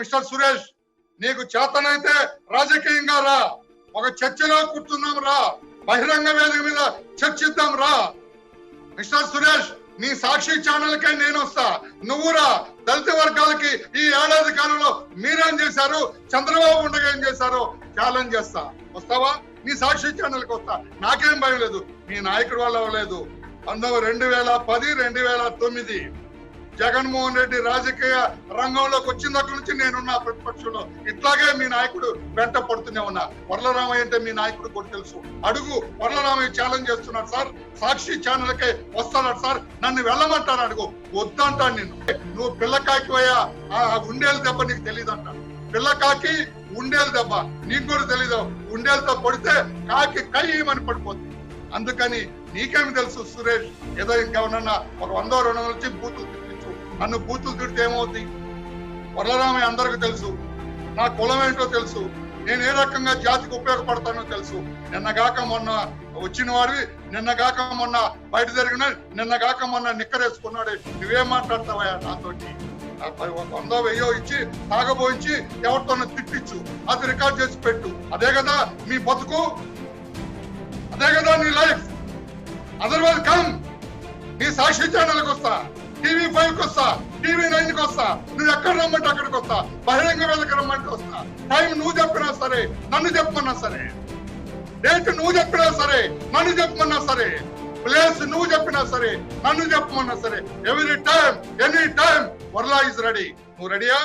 Mister Suresh నీకు చేతనైతే రాజకీయంగా రా. ఒక చర్చలో కూర్చున్నాం రా. బహిరంగ వేదిక మీద చర్చిద్దాం రా. మిస్టర్ సురేష్ నీ సాక్షి ఛానల్కే నేను వస్తా. నువ్వురా దళిత వర్గాలకి ఈ ఏడాది కాలంలో మీరేం చేశారు? చంద్రబాబు ఉండగా ఏం చేశారు? ఛాలెంజ్ చేస్తా. వస్తావా? నీ సాక్షి ఛానల్కి వస్తా. నాకేం భయం లేదు. మీ నాయకుడు వల్ల అవ్వలేదు. అందులో రెండు వేల పది రెండు వేల తొమ్మిది. జగన్మోహన్ రెడ్డి రాజకీయ రంగంలోకి వచ్చిన దగ్గర నుంచి నేనున్నా ప్రతిపక్షంలో. ఇట్లాగే మీ నాయకుడు వెంట పడుతూనే ఉన్నా. వరలరామయ్య అంటే మీ నాయకుడు కూడా తెలుసు. అడుగు వరలరామయ్య ఛాలెంజ్ చేస్తున్నాడు సార్. సాక్షి ఛానల్కే వస్తాడు సార్. నన్ను వెళ్ళమంటాను అడుగు? వద్దంటాను నేను నువ్వు పిల్లకాకి పోయా ఆ ఉండేలు దెబ్బ నీకు తెలియదంట పిల్లకాకి ఉండేలు దెబ్బ. నీకు కూడా తెలీదు. ఉండేలతో పడితే కాకి కయ్యమని పడిపోతుంది? అందుకని నీకేమి తెలుసు సురేష్? ఏదో ఇంకేమన్నా ఒక వందో రెండు వందల వచ్చి బూతులు తిప్పించు నన్ను బూతులు తిడితే ఏమవుతుంది వరలరామయ్య అందరికి తెలుసు. నా కులం ఏంటో తెలుసు. నేను ఏ రకంగా జాతికి ఉపయోగపడతానో తెలుసు. నిన్నగాక మొన్న వచ్చిన వాడివి నిన్నగాక మొన్న బయట జరిగిన నిన్నగాక మొన్న నిక్కరేసుకున్నాడు. నువ్వేం మాట్లాడతావా నాతోటి? వందో వెయ్యో ఇచ్చి తాగబోయించి ఎవరితోనో తిట్టించు. అది రికార్డ్ చేసి పెట్టు. అదే కదా మీ బతుకు? అదే నీ లైఫ్? అదర్వైజ్ కమ్ నీ సాక్షి ఛానల్కి వస్తా. టీవీ ఫైవ్కి వస్తా. టీవీ నైన్కి వస్తా. నువ్వు ఎక్కడ రమ్మంటే అక్కడికి వస్తా. బహిరంగ వేదిక రమ్మంటే వస్తా. టైం నువ్వు చెప్పినా సరే నన్ను చెప్పమన్నా సరే. డేట్ నువ్వు చెప్పినా సరే నన్ను చెప్పమన్నా సరే. ప్లేస్ నువ్వు చెప్పినా సరే నన్ను చెప్పమన్నా సరే. Every time any time Varla is ready నువ్వు రెడీయా